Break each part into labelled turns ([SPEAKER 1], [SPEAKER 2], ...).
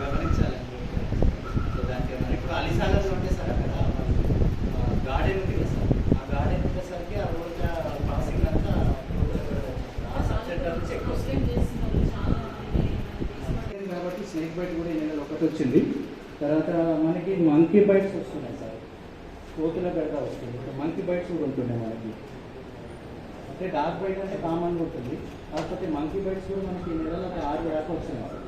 [SPEAKER 1] గమనించాలి. సో దానికి ఏమన్నా ఇప్పుడు అలిసాలలో ఉంటే సార్ అక్కడ గార్డెన్ ఉంది కదా సార్. ఆ గార్డెన్ ఉండేసరికి ఆ రోడ్ క్రాసింగ్ అంతా ఆ సబ్జెక్ట్ అంతా చెక్ వస్తుంది.
[SPEAKER 2] కాబట్టి స్నేక్ బైట్ కూడా ఈ ఒకటి వచ్చింది. తర్వాత మనకి మంకీ బైట్స్ వస్తున్నాయి సార్. కోతుల గడ్డ వస్తుంది. మంకీ బైట్స్ కూడా ఉంటుండే మనకి. అంటే డార్క్ బైట్ అంటే కామన్గా ఉంటుంది. కాకపోతే మంకీ బైట్స్ కూడా మనకి ఈ నెలలో ఆరు దాకా వచ్చినాయి సార్.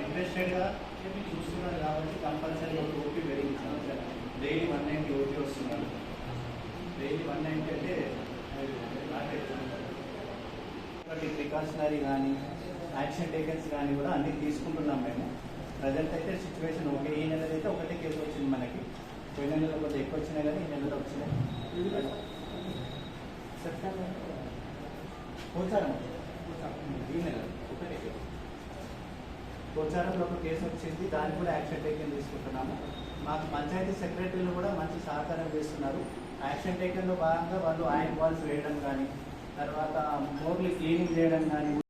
[SPEAKER 1] ఇంట్రెస్టెడ్గా చూస్తున్నారు కాబట్టి కంపల్సరీ ఒక ఓపీ పెరిగింది డైలీ వన్ నైన్టీ ఓపీ వస్తున్నారు డైలీ వన్ నైన్టీ అంటే ప్రికాషనరీ కానీ యాక్షన్ టేకన్స్ కానీ కూడా అన్ని తీసుకుంటున్నాం మేము. ప్రజెంట్ అయితే సిచ్యువేషన్ ఓకే. ఈ నెల అయితే ఒకటే కేసు వచ్చింది మనకి. పోయిన నెలలో కొంచెం ఎక్కువ వచ్చినాయి కానీ ఈ నెలలో వచ్చినాయి. పోచారం. ఈ నెల ఒకటే కేసు పోచారంలో ఒక కేసు వచ్చింది. దానికి కూడా యాక్షన్ టేకన్ తీసుకుంటున్నాము. మాకు పంచాయతీ సెక్రటరీలు కూడా మంచి సహకారం చేస్తున్నారు. యాక్షన్ టేకన్లో భాగంగా వాళ్ళు ఆయన బాల్స్ వేయడం కానీ తర్వాత మోర్లు క్లీనింగ్ చేయడం కానీ